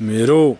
Mirou.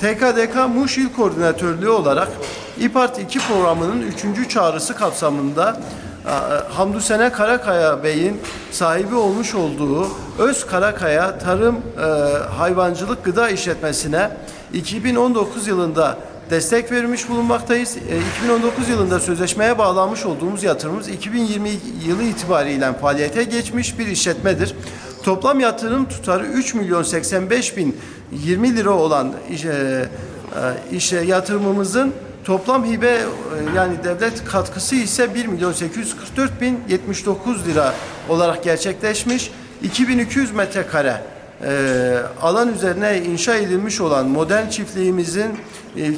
TKDK Muş İl Koordinatörlüğü olarak İPART 2 programının 3. çağrısı kapsamında e, Hamdü Sene Karakaya Bey'in sahibi olmuş olduğu Öz Karakaya Tarım e, Hayvancılık Gıda İşletmesi'ne 2019 yılında destek vermiş bulunmaktayız. E, 2019 yılında sözleşmeye bağlanmış olduğumuz yatırımımız 2020 yılı itibariyle faaliyete geçmiş bir işletmedir. Toplam yatırım tutarı 3 milyon 85 bin 20 lira olan iş, e, işe yatırımımızın toplam hibe e, yani devlet katkısı ise 1 milyon 844 bin 79 lira olarak gerçekleşmiş. 2200 metrekare e, alan üzerine inşa edilmiş olan modern çiftliğimizin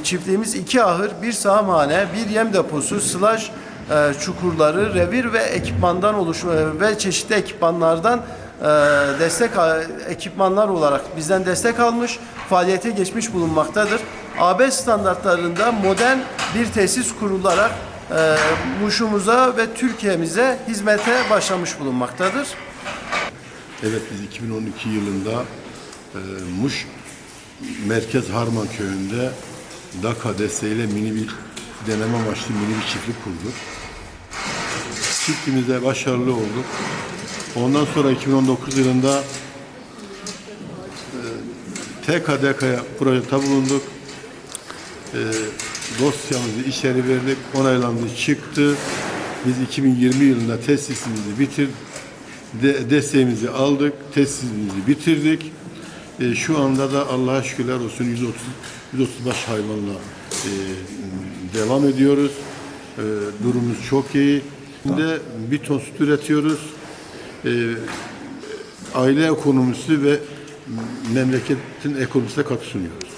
çiftliğimiz iki ahır, bir sağımhane, bir yem deposu, sılaj e, çukurları, revir ve ekipmandan oluş ve çeşitli ekipmanlardan e, destek ekipmanlar olarak bizden destek almış, faaliyete geçmiş bulunmaktadır. AB standartlarında modern bir tesis kurularak e, Muş'umuza ve Türkiye'mize hizmete başlamış bulunmaktadır. Evet biz 2012 yılında e, Muş Merkez Harman Köyü'nde DAKA desteğiyle mini bir deneme amaçlı mini bir çiftlik kurduk. Çiftliğimizde başarılı olduk. Ondan sonra 2019 yılında e, TKDK'ya projede bulunduk. E, dosyamızı içeri verdik, onaylandı, çıktı. Biz 2020 yılında tesisimizi bitirdik de, desteğimizi aldık, tesisimizi bitirdik. E, şu anda da Allah'a şükürler olsun 130 135 hayvanla e, devam ediyoruz. E, durumumuz çok iyi. Şimdi bir ton süt üretiyoruz. E, aile ekonomisi ve memleketin ekonomisine katkı sunuyoruz.